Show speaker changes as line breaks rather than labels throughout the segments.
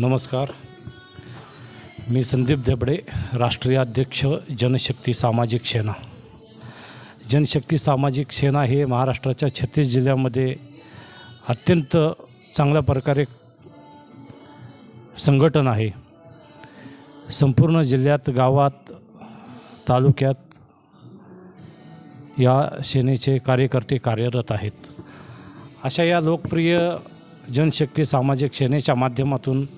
नमस्कार. मी संदीप देबडे राष्ट्रीय अध्यक्ष जनशक्ती सामाजिक सेना. जनशक्ती सामाजिक सेना हे महाराष्ट्राच्या छत्तीस जिल्ह्यामध्ये अत्यंत चांगल्या प्रकारे संघटन आहे. संपूर्ण जिल्ह्यात गावात तालुक्यात या सेनेचे कार्यकर्ते कार्यरत आहेत. अशा या लोकप्रिय जनशक्ती सामाजिक सेनेच्या माध्यमातून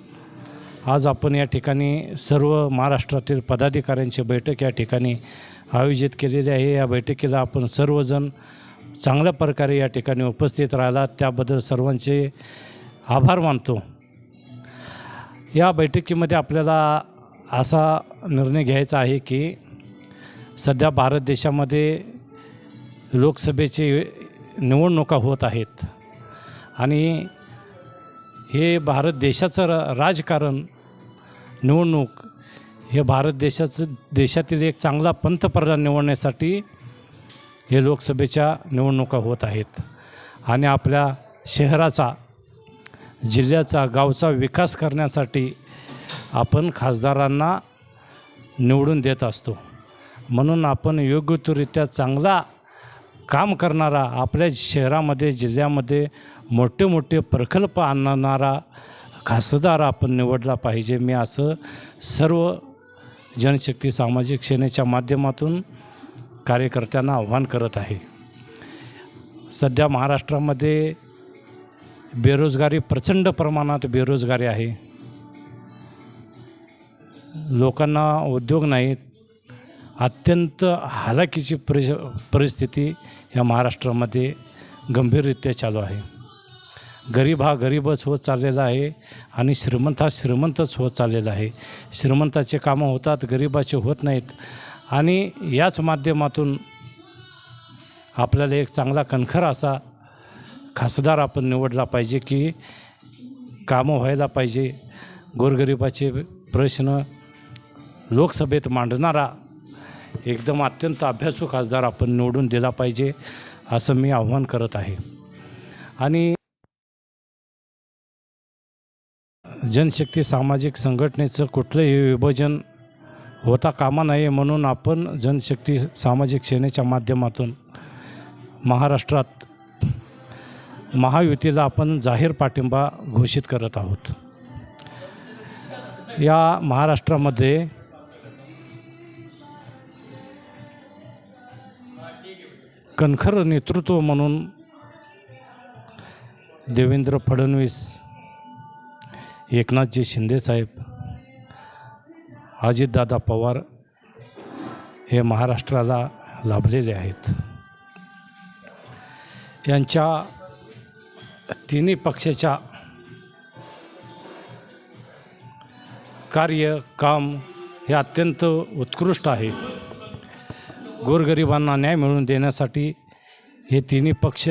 आज आपण या ठिकाणी सर्व महाराष्ट्रातील पदाधिकाऱ्यांची बैठक या ठिकाणी आयोजित केलेली आहे. या बैठकीला आपण सर्वजण चांगल्या प्रकारे या ठिकाणी उपस्थित राहिला त्याबद्दल सर्वांचे आभार मानतो. या बैठकीमध्ये आपल्याला असा निर्णय घ्यायचा आहे की सध्या भारत देशामध्ये लोकसभेची निवडणुका होत आहेत आणि हे भारत देशाचं र राजकारण निवडणूक हे भारत देशाचं देशातील एक चांगला पंतप्रधान निवडण्यासाठी हे लोकसभेच्या निवडणुका होत आहेत. आणि आपल्या शहराचा जिल्ह्याचा गावचा विकास करण्यासाठी आपण खासदारांना निवडून देत असतो. म्हणून आपण योग्यतोरित्या चांगला काम करणारा आपल्या शहरामध्ये जिल्ह्यामध्ये मोठे मोठे प्रकल्प आणणारा खासदार आपण निवडला पाहिजे. मी असं सर्व जनशक्ती सामाजिक सेनेच्या माध्यमातून कार्यकर्त्यांना आव्हान करत आहे. सध्या महाराष्ट्रामध्ये बेरोजगारी प्रचंड प्रमाणात बेरोजगारी आहे. लोकांना उद्योग नाहीत. अत्यंत हालाकीची परिस परिस्थिती या महाराष्ट्रामध्ये गंभीररित्या चालू आहे. गरीब हा गरीबच होत चाललेला आहे आणि श्रीमंत हा श्रीमंतच होत चाललेला आहे. श्रीमंताचे कामं होतात गरिबाचे होत नाहीत. आणि याच माध्यमातून आपल्याला एक चांगला कणखर असा खासदार आपण निवडला पाहिजे की कामं व्हायला पाहिजे. गोरगरिबाचे प्रश्न लोकसभेत मांडणारा एकदम अत्यंत अभ्यासू खासदार आपण निवडून दिला पाहिजे असं मी आव्हान करत आहे. आणि जनशक्ती सामाजिक संघटनेचं कुठलंही विभाजन होता कामा नये म्हणून आपण जनशक्ती सामाजिक सेनेच्या माध्यमातून महाराष्ट्रात महायुतीला आपण जाहीर पाठिंबा घोषित करत आहोत. या महाराष्ट्रामध्ये कणखर नेतृत्व म्हणून देवेंद्र फडणवीस एकनाथजी शिंदेसाहेब अजितदादा पवार हे महाराष्ट्राला लाभलेले आहेत. यांच्या तिन्ही पक्षाच्या कार्य काम हे अत्यंत उत्कृष्ट आहे. गोरगरिबांना न्याय मिळवून देण्यासाठी हे तिन्ही पक्ष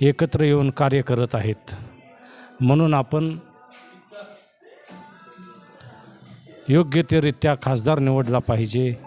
एकत्र येऊन कार्य करत आहेत. म्हणून आपण योग्य ते रित्या खासदार निवडला पाहिजे.